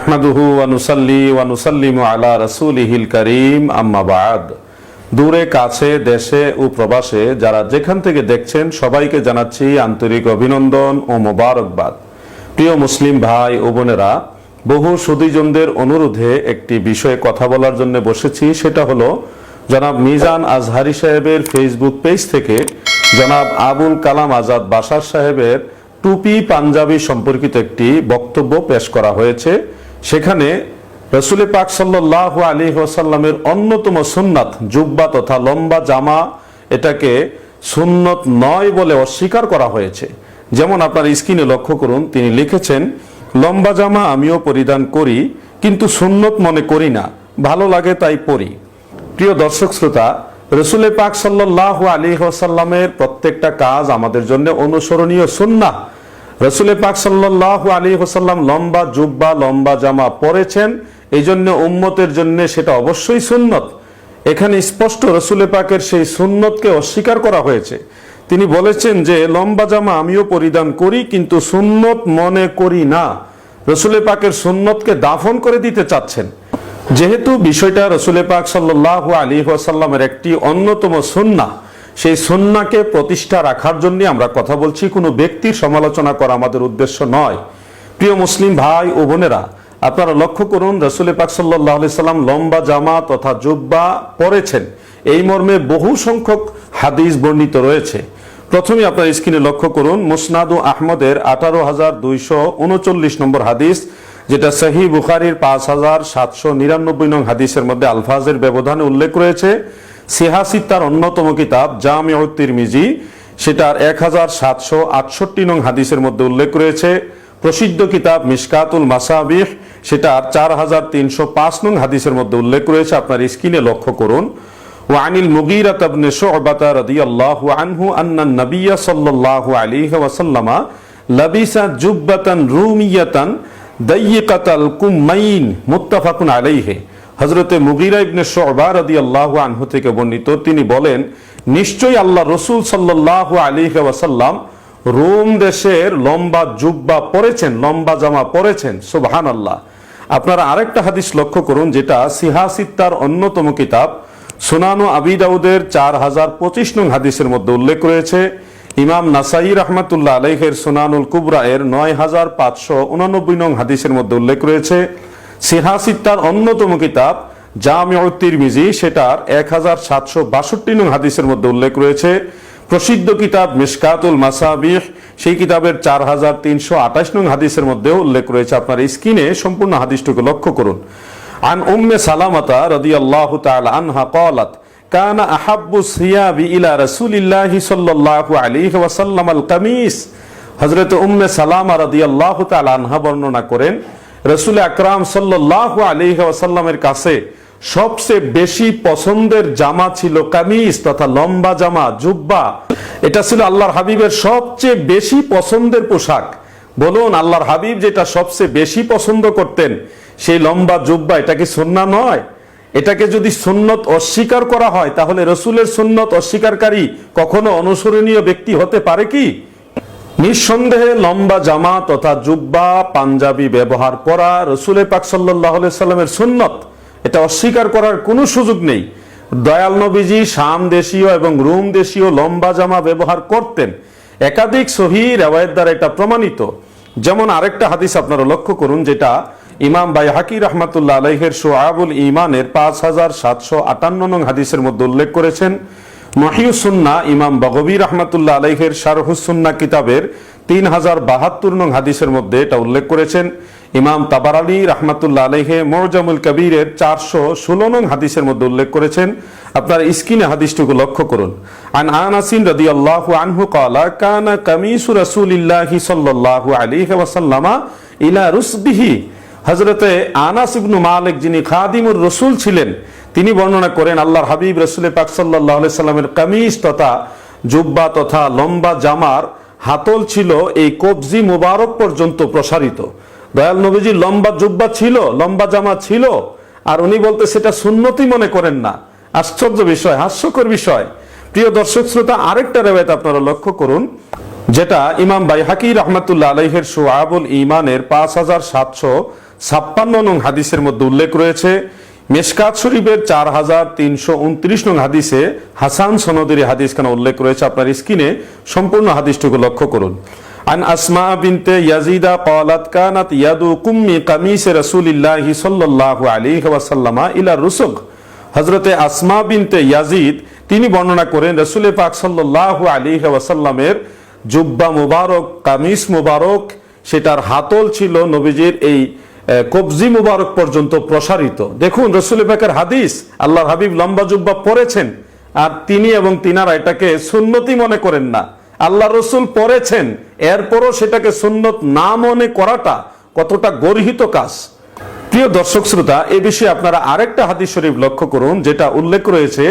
নাহমাদুহু ওয়ানুসাল্লি ওয়ানুসাল্লিম আলা রাসূলিহিল করিম। আম্মা বাদ। দূরে, কাছে, দেশে ও প্রবাসে যারা যেখান থেকে দেখছেন, সবাইকে জানাচ্ছি আন্তরিক অভিনন্দন ও মোবারকবাদ। প্রিয় মুসলিম ভাই ও বোনেরা, বহু সুদীজনদের অনুরোধে একটি বিষয়ে কথা বলার জন্য বসেছি। সেটা হলো, জনাব মিজান আজহারি সাহেবের ফেসবুক পেজ থেকে জনাব আবুল কালাম আজাদ বাসার সাহেবের টুপি পাঞ্জাবি সম্পর্কিত একটি বক্তব্য পেশ করা হয়েছে। সেখানে রসুল পাক সাল্লাহ আলী ওসাল্লামের অন্যতম সুন্নাত, জুব্বা তথা লম্বা জামা, এটাকে সুন্নত নয় বলে অস্বীকার করা হয়েছে। যেমন আপনার স্ক্রিনে লক্ষ্য করুন, তিনি লিখেছেন, লম্বা জামা আমিও পরিধান করি, কিন্তু সুন্নত মনে করি না, ভালো লাগে তাই পরি। প্রিয় দর্শক শ্রোতা, রসুল পাক সাল্লাহ আলী ওসাল্লামের প্রত্যেকটা কাজ আমাদের জন্য অনুসরণীয় সুন্না রসুল পাক সাল্লাহ আলী হোসাল্লাম লম্বা জুব্বা, লম্বা জামা পরেছেন। এই জন্য উম্মতের জন্য সেটা অবশ্যই সুন্নত। এখানে স্পষ্ট রসুল পাকের সেই সুন্নতকে অস্বীকার করা হয়েছে। তিনি বলেছেন যে, লম্বা জামা আমিও পরিধান করি, কিন্তু সুন্নত মনে করি না। রসুল পাকের সুন্নতকে দাফন করে দিতে চাচ্ছেন। যেহেতু বিষয়টা রসুলে পাক সাল্লাহ আলী ওয়াসাল্লামের একটি অন্যতম সুন্না সেই সুন্নাকে প্রতিষ্ঠা রাখার জন্য আমরা কথা বলছি। কোনো ব্যক্তির সমালোচনা করা আমাদের উদ্দেশ্য নয়। প্রিয় মুসলিম ভাই ও বোনেরা, আপনারা লক্ষ্য করুন, রসুল পাক সাল্লাহ সাল্লাম লম্বা জামা তথা জুব্বা পরেছেন। এই মর্মে বহু সংখ্যক হাদিস বর্ণিত রয়েছে। প্রথমে আপনার স্ক্রিনে লক্ষ্য করুন, মুসনাদু আহমদের আঠারো হাজার দুইশো উনচল্লিশ নম্বর হাদিস, যেটা সহি বুখারির পাঁচ হাজার সাতশো নিরানব্বই নং হাদিসের মধ্যে আলফাজের ব্যবধানে উল্লেখ রয়েছে। সিহাসিদ তার অন্যতম কিতাব জামিউত্তির মিজি সেটার এক হাজার সাতশো আটষট্টি নং হাদিসের মধ্যে উল্লেখ রয়েছে প্রসিদ্ধ কিতাব মিসকাতুল মাসাবিহ সেটার চার হাজার তিনশো পাঁচ নং হাদিসের মধ্যে উল্লেখ রয়েছে আপনার স্ক্রিনে লক্ষ্য করুন وعن المغيرة بن شعبة رضي الله عنه أن النبي صلى الله عليه وسلم لبس جبة رومية ضيقة الكمين متفق عليه হজরতে মুগিরা ইবনে শোবা রদি আল্লাহ আনহু থেকে বর্ণিত, তিনি বলেন, নিশ্চয়ই আল্লাহ রসুল সাল্লাহ আলী ওয়াসাল্লাম রোম দেশের লম্বা জুব্বা পরেছেন, লম্বা জামা পরেছেন। সুবহান আল্লাহ আপনারা আরেকটা হাদিস লক্ষ্য করুন, যেটা সিহাসিত্তার অন্যতম কিতাব। সুনানু আবি দাউদের চার হাজার পঁচিশ নং হাদিসের মধ্যে উল্লেখ রয়েছে, ইমাম নাসাই রহমাতুল্লাহ আলাইহের সুনানুল কুবরা এর নয় হাজার পাঁচশো উনানব্বই নং হাদিসের মধ্যে উল্লেখ রয়েছে সিহাসিত্তার অন্যতম কিতাব জামিউত্তির মিজি সেটার এক হাজার সাতশো বাষট্টি নং হাদিসের মধ্যে উল্লেখ রয়েছে প্রসিদ্ধ কিতাব মিসকাতুল মাসাবিহ সেই কিতাবের চার হাজার তিনশো আঠাশ নং হাদিসের মধ্যেও উল্লেখ রয়েছে আপনার স্ক্রিনে সম্পূর্ণ হাদিসটুকু লক্ষ্য করুন عن أم سلامة رضي الله تعالى عنها قالت كان أحب الثياب إلى رسول الله صلى الله عليه وسلم القميص হজরত উম্মে সালামা রাদি আল্লাহ আনহা বর্ণনা করেন রসুল আকরাম সাল্লাহ আলী ওয়াসাল্লামের কাছে সবচেয়ে বেশি পছন্দের জামা ছিল কামিজ তথা লম্বা জামা, জুব্বা। এটা ছিল আল্লাহর হাবিবের সবচেয়ে বেশি পছন্দের পোশাক। বলুন, আল্লাহর হাবিব যেটা সবচেয়ে বেশি পছন্দ করতেন, সেই লম্বা জুব্বা, এটা কি সুন্না নয়? এটাকে যদি সুন্নত অস্বীকার করা হয়, তাহলে রসুলের সুন্নত অস্বীকারী কখনো অনুসরণীয় ব্যক্তি হতে পারে কি? নিঃসন্দেহে লম্বা জামা তথা জুব্বা, পাঞ্জাবি ব্যবহার করা রসুলের পাক সাল্লাহ সাল্লামের সুন্নত, এটা অস্বীকার করার কোনো সুযোগ নেই। দয়াল নবীজি শাম দেশীয় এবং রুম দেশীয় লম্বা জামা ব্যবহার করতেন। একাধিক সহি রেওয়ায়ত দ্বারা এটা প্রমাণিত। যেমন আরেকটা হাদিস আপনারা লক্ষ্য করুন, যেটা ইমাম বাই হাকি রহমাতুল্লাহ আলহের সোয়াবুল ইমানের পাঁচ হাজার সাতশো আটান্ন নং হাদিসের মধ্যে উল্লেখ করেছেন। মহিউসুন্না ইমাম বগবী রহমাতুল্লাহ আলহের শারহুসুন্না কিতাবের তিন হাজার বাহাত্তর নং হাদিসের মধ্যে এটা উল্লেখ করেছেন। ইমাম তাবার আলী রহমাতুল্লাহ আলহে মোরজামুল কবিরের চারশো ষোলো নং হাদিসের মধ্যে উল্লেখ করেছেন। আপনার স্কিনে হাদিসটুকু লক্ষ্য করুন। আন আনাসিন রদি আল্লাহ আনহু কালা কানা কামিসু রাসূলিল্লাহি সাল্লাল্লাহু আলাইহি ওয়াসাল্লামা ইলা রুসবিহি হজরতে আনাস ইবনু মালিক যিনি খাদিমুর রসুল ছিলেন, তিনি বর্ণনা করেন, আল্লাহর হাবিব রসুল পাক সাল্লাহ সাল্লামের কামিজ তথা জুব্বা তথা লম্বা জামার হাতল ছিল এই কবজি মুবারক পর্যন্ত প্রসারিত। দয়াল নবীজি লম্বা জুব্বা ছিল, লম্বা জামা ছিল, আর উনি বলতে সেটা সুন্নতি মনে করেন না। আশ্চর্য বিষয়, হাস্যকর বিষয়। প্রিয় দর্শক শ্রোতা, আরেকটা রেবায়ত আপনারা লক্ষ্য করুন, যেটা ইমাম বাই হাকি রহমতুল্লাহ আলহের সোয়াবুল ইমানের পাঁচ হাজার সাতশো ছাপ্পান্ন নং হাদিসের মধ্যে উল্লেখ রয়েছে মেশকাত শরীফের চার হাজার তিনশো উনত্রিশ নং হাদিসে হাসান সনদের এই হাদিস খানা উল্লেখ রয়েছে আপনার স্ক্রিনে সম্পূর্ণ হাদিসটুকু লক্ষ্য করুন عن أسماء بنت يزيد قالت كانت يد قم قميص رسول الله صلى الله عليه وسلم إلى الرسغ হজরতে আসমা বিনতে ইয়াজিদ তিনি বর্ণনা করেন রসুল পাক সাল্লাল্লাহু আলাইহি ওয়াসাল্লামের জুব্বা মুবারক কামিজ মুবারক সেটার হাতল ছিল নবীজির এই আহ, কবজি মুবারক পর্যন্ত প্রসারিত। দেখুন, রসুল পাকের হাদিস, আল্লাহর হাবিব লম্বা জুব্বা পরেছেন আর তিনি এবং তিনারা এটাকে সুন্নতি মনে করেন না। আল্লাহ রসুল পড়েছেন, এরপরও সেটাকে সুন্নত না মনে করাটা কতটা গর্হিত কাজ। প্রিয় দর্শক শ্রোতা, এ বিষয়ে আপনারা আরেকটা হাদিস শরীফ লক্ষ্য করুন, যেটা উল্লেখ রয়েছে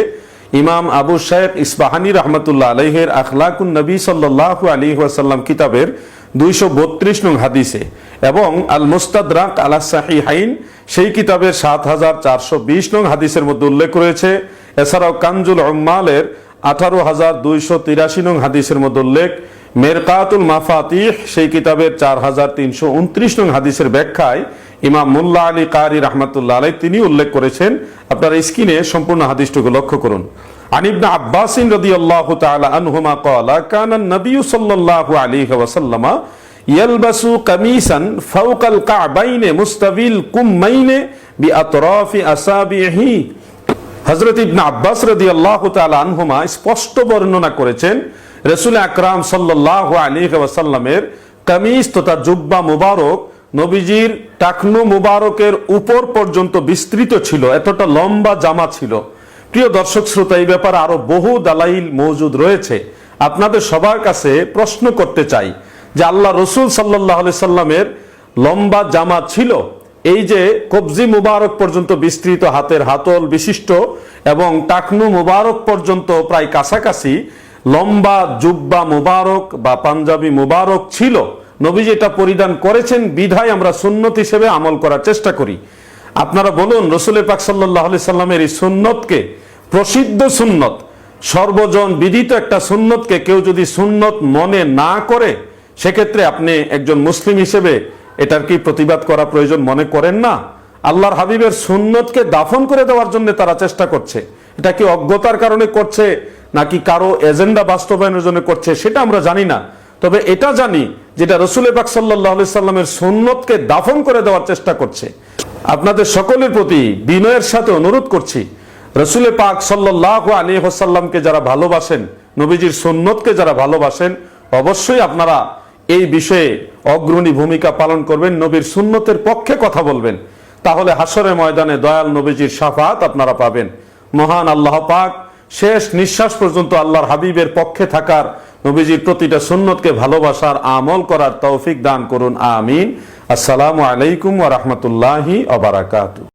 ইমাম আবু শাহেব ইসবাহানি রহমতুল্লাহ আলহের আখলাকুন নবী সাল্লাহ আলী ওয়াসাল্লাম কিতাবের দুইশো বত্রিশ নং হাদিসে। এবং আল মুস্তাদরাক আলা সাহিহাইন সেই কিতাবের সাত হাজার চারশো বিশ নং হাদিসের মধ্যে উল্লেখ রয়েছে। এছাড়াও কানজুল উম্মালের আঠারো হাজার দুইশো তিরাশি নং হাদিসের মধ্যে উল্লেখ, মেরকাতুল মাফাতিহ, সেই কিতাবের চার হাজার তিনশো উনত্রিশ নং হাদিসের ব্যাখ্যায় ইমাম মুল্লা আলী কারি রহমতুল্লাহ আলাই তিনি উল্লেখ করেছেন। আপনার স্ক্রিনে সম্পূর্ণ হাদিসটুকু লক্ষ্য করুন। عن ابن عباس رضي الله تعالى عنهما قال كان النبي صلى الله عليه وسلم يلبس قميصا فوق الكعبين مستوي الكمين بأطراف أصابعه হজরত ইবনা আব্বাস রদি আল্লাহ আনহুমা স্পষ্ট বর্ণনা করেছেন রসুল আকরাম সাল্লাহ আলী ওয়াসাল্লামের কামিজ তথা জুব্বা মুবারক নবীজির টাকনু মুবারকের উপর পর্যন্ত বিস্তৃত ছিল এতটা লম্বা জামা ছিল প্রিয় দর্শক শ্রোতা, এই ব্যাপারে আরও বহু দালাইল মজুদ রয়েছে। আপনাদের সবার কাছে প্রশ্ন করতে চাই যে আল্লাহ রসুল সাল্লাহ সাল্লামের লম্বা জামা ছিল, এই যে কবজি মুবারক পর্যন্ত বিস্তৃত, হাতের হাতল বিশিষ্ট এবং টাকনু মুবারক পর্যন্ত প্রায় কাছাকাছি লম্বা জুব্বা মুবারক বা পাঞ্জাবি মুবারক ছিল। নবীজি এটা পরিধান করেছেন, বিধায় আমরা সুন্নত হিসেবে আমল করার চেষ্টা করি। আপনারা বলুন, রসুলের পাক সাল্লাহ আলি সাল্লামের এই সুন্নতকে প্রসিদ্ধ সুন্নত, সর্বজন বিদিত একটা সুন্নতকে কেউ যদি সুন্নত মনে না করে, সেক্ষেত্রে আপনি একজন মুসলিম হিসেবে এটার কি প্রতিবাদ করা প্রয়োজন মনে করেন না? আল্লাহর হাবিবের সুন্নতকে দাফন করে দেওয়ার জন্য তারা চেষ্টা করছে। এটা কি অজ্ঞতার কারণে করছে, নাকি কারও এজেন্ডা বাস্তবায়নের জন্য করছে, সেটা আমরা জানি না। তবে এটা জানি, যেটা রসুল পাক সাল্লাহ সাল্লামের সুন্নতকে দাফন করে দেওয়ার চেষ্টা করছে। আপনাদের সকলের প্রতি বিনয়ের সাথে অনুরোধ করছি রসুলের পাক সাল্লাহ আলী হোসাল্লামকে যারা ভালোবাসেন, নবীজির সুন্নতকে যারা ভালোবাসেন, অবশ্যই আপনারা এই বিষয়ে অগ্রণী ভূমিকা পালন করবেন, নবীর সুন্নতের পক্ষে কথা বলবেন। তাহলে হাসরের ময়দানে দয়াল নবীজির সাফাত আপনারা পাবেন। মহান আল্লাহ পাক শেষ নিঃশ্বাস পর্যন্ত আল্লাহর হাবিবের পক্ষে থাকার নবীজির প্রতিটা সুন্নতকে ভালোবাসার আমল করার তৌফিক দান করুন, আমিন। আসসালামু আলাইকুম ওয়া রাহমাতুল্লাহি ওয়া